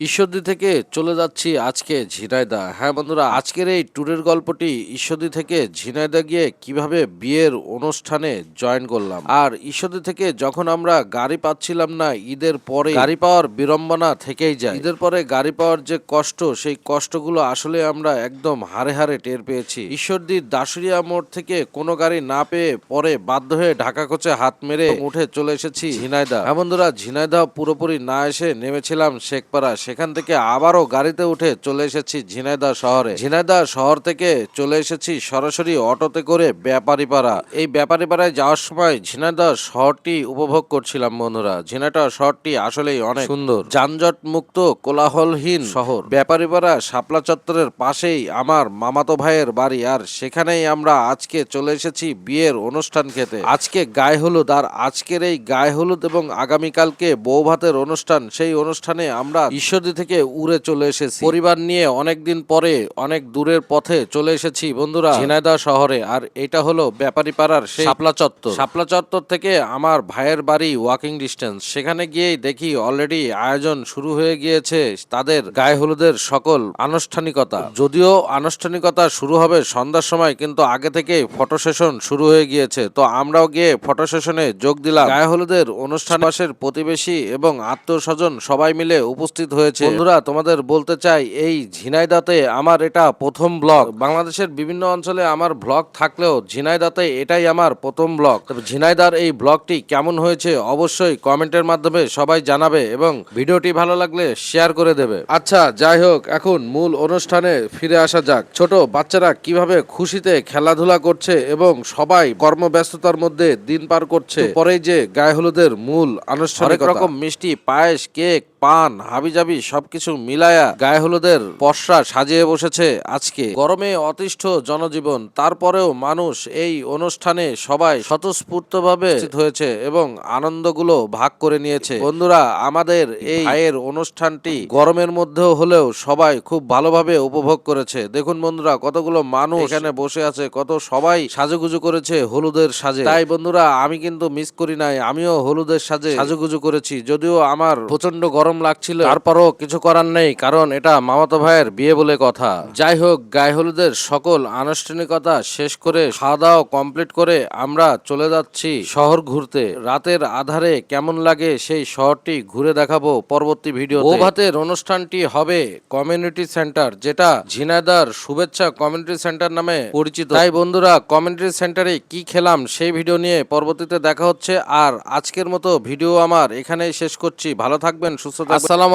ঈশ্বরদী থেকে চলে যাচ্ছি আজকে ঝিনাইদা। হ্যাঁ বন্ধুরা, আজকের এই ট্যুরের গল্পটি ঈশ্বরদী থেকে ঝিনাইদা গিয়ে কীভাবে বিয়ের অনুষ্ঠানে জয়েন করলাম। আর ঈশ্বরদী থেকে যখন আমরা গাড়ি পাচ্ছিলাম না, ঈদের পরে গাড়ি পাওয়ার বিড়ম্বনা থেকেই যায়। ঈদের পরে গাড়ি পাওয়ার যে কষ্ট, সেই কষ্টগুলো আসলে আমরা একদম হারে হারে টের পেয়েছি। ঈশ্বরদীর দাসুরিয়া মোড় থেকে কোনো গাড়ি না পেয়ে পরে বাধ্য হয়ে ঢাকা কোচে হাত মেরে উঠে চলে এসেছি ঝিনাইদা। হ্যাঁ বন্ধুরা, ঝিনাইদা পুরোপুরি না এসে নেমেছিলাম শেখপাড়া সেখান থেকে আবারও গাড়িতে উঠে চলে এসেছি ঝিনাইদা শহরে। ঝিনাইদা শহর থেকে চলে এসেছি সরাসরি অটোতে করে ব্যাপারীপাড়া। এই ব্যাপারীপাড়ায় যাওয়ার সময় ঝিনাইদা শহরটি উপভোগ করছিলাম বন্ধুরা। ঝিনাইদা শহরটি আসলেই অনেক সুন্দর। যানজট মুক্ত কোলাহলহীন শহর। ব্যাপারীপাড়া শাপলা চত্বরের পাশেই আমার মামাতো ভাইয়ের বাড়ি আর সেখানেই আমরা আজকে চলে এসেছি বিয়ের অনুষ্ঠান খেতে। আজকে গায়ে হলুদ আর আজকের এই গায়ে হলুদ এবং আগামীকালকে বউ ভাতের অনুষ্ঠান সেই অনুষ্ঠানে আমরা ঈশ্বরদী থেকে উড়ে চলে এসেছি। পরিবার নিয়ে অনেক দিন পরে অনেক দূরের পথে চলে এসেছি বন্ধুরা। ঝিনাইদহ শহরে। আর এটা হলো ব্যাপারী পাড়ার শাপলা চত্বর। শাপলা চত্বর থেকে আমার ভাইয়ের বাড়ি ওয়াকিং ডিস্টেন্স সেখানে গিয়েই দেখি অলরেডি আয়োজন শুরু হয়ে গিয়েছে তাদের গায়ে হলুদের সকল আনুষ্ঠানিকতা। যদিও আনুষ্ঠানিকতা শুরু হবে সন্ধ্যার সময়, কিন্তু আগে থেকে ফটো সেশন শুরু হয়ে গিয়েছে। তো আমরাও গিয়ে ফটো সেশনে যোগ দিলাম। গায়ে হলুদের অনুষ্ঠান, পাশের প্রতিবেশী এবং আত্মীয় স্বজন সবাই মিলে উপস্থিত হয়েছে। বন্ধুরা তোমাদের বলতে চাই এই ঝিনাইদাতে আমার এটা প্রথম ব্লগ বাংলাদেশের বিভিন্ন অঞ্চলে আমার ব্লগ থাকলেও ঝিনাইদাতে এটাই আমার প্রথম ব্লগ তবে ঝিনাইদার এই ব্লগটি কেমন হয়েছে অবশ্যই কমেন্টের মাধ্যমে সবাই জানাবে এবং ভিডিওটি ভালো লাগলে শেয়ার করে দেবে। আচ্ছা যাই হোক এখন মূল অনুষ্ঠানে ফিরে আসা যাক। ছোট বাচ্চারা কীভাবে খুশিতে খেলাধুলা করছে এবং সবাই কর্মব্যস্ততার মধ্যে দিন পার করছে। পরেই যে গায়ে হলুদের মূল আনুষ্ঠানিক রকম মিষ্টি পায়েস কেক পান হাবিজাবি সবকিছু মিলায়া গায়ে হলুদের পশরা সাজিয়ে বসেছে আজকে। গরমে অতিষ্ঠ জনজীবন, তারপরেও মানুষ এই অনুষ্ঠানে সবাই স্বতঃস্ফূর্তভাবে হয়েছে এবং আনন্দগুলো ভাগ করে নিয়েছে। বন্ধুরা, আমাদের এই ভাইয়ের অনুষ্ঠানটি গরমের মধ্যেও হলেও সবাই খুব ভালোভাবে উপভোগ করেছে। দেখুন বন্ধুরা, কতগুলো মানুষ এখানে বসে আছে, কত সবাই সাজুগুজু করেছে হলুদের সাজে। তাই বন্ধুরা, আমি কিন্তু মিস করি নাই, আমিও হলুদের সাজে সাজুগুজু করেছি, যদিও আমার প্রচণ্ড গরম লাগছিল। তারপরও কিছু করার নেই, কারণ এটা মামাতো ভাইয়ের বিয়ে বলে কথা। যাই হোক গায়ে হলুদের সকল আনুষ্ঠানিকতা শেষ করে খাওয়া দাওয়া কমপ্লিট করে আমরা চলে যাচ্ছি শহর ঘুরতে। রাতের আধারে কেমন লাগে সেই শহরটি ঘুরে দেখাবো পরবর্তী ভিডিও ও ভাতের অনুষ্ঠানটি হবে কমিউনিটি সেন্টার, যেটা ঝিনাইদার শুভেচ্ছা কমিউনিটি সেন্টার নামে পরিচিত। তাই বন্ধুরা, কমিউনিটি সেন্টারে কি খেলাম সেই ভিডিও নিয়ে পরবর্তীতে দেখা হচ্ছে। আর আজকের মতো ভিডিও আমার এখানেই শেষ করছি। ভালো থাকবেন, সুস্থ আসসালামু